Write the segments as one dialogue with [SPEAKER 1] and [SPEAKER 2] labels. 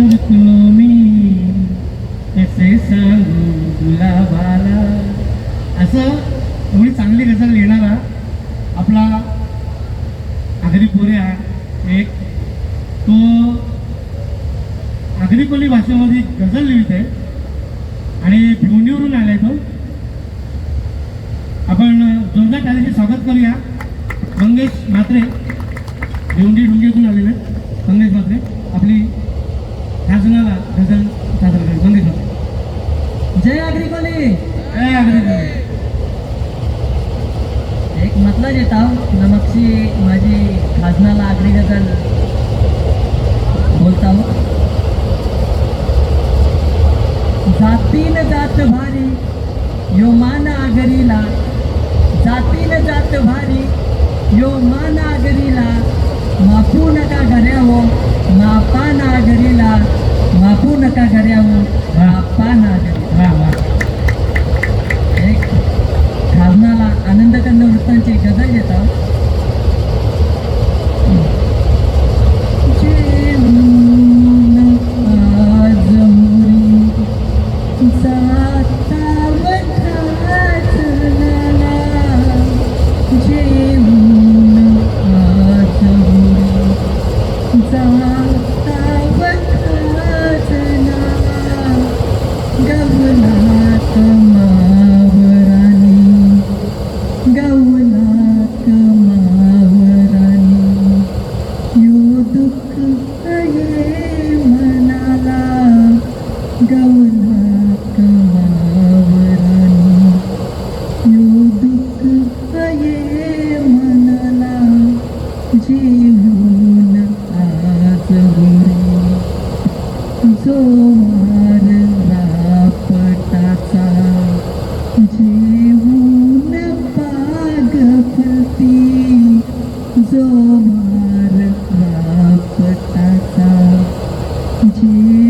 [SPEAKER 1] तुम्ही मी कसे सांगू गुलाबाला असं एवढी चांगली गजल लिहिणारा आपला आगरी पोऱ्या एक तो आगरीकोली भाषेमध्ये गझल लिहिते आणि भिवंडीवरून आलाय तो आपण जोरदार त्याचे स्वागत करूया मंगेश म्हात्रे भिवंडी डुंगेतून आलेले मंगेश म्हात्रे आपली ह्या जणाला सादर करेल मंगेश म्हात्रे
[SPEAKER 2] जय अग्रिकोली
[SPEAKER 1] जय अग्रिकोली
[SPEAKER 2] एक म्हटलं येता नमकशी माझी खाजनाला आगरी गजल बोलता हो. जातीन जात भारी यो मान आगरीला. जातीन जात भारी यो मान आगरीला. नका मापा नागरी
[SPEAKER 1] वा वा
[SPEAKER 2] एक खाजनाला आनंदकंद वृत्तांची गजल येतात जाता वठाचला जेवून जीवन आज गोरी जो मार रापटाचा. जेवून पाग फलती. जो मार रापटाचा. जे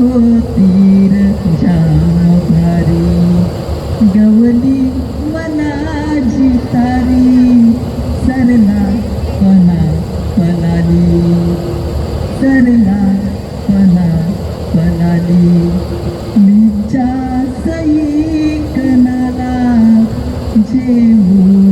[SPEAKER 2] होती रजाम भारी गवली मनाजी तारी सरला पना पलाली सरला पना पलाली मीच्या सई कनाला जेवू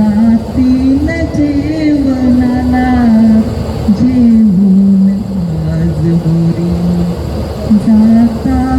[SPEAKER 2] रातीन जेवणाला जेवून आज होरी जाता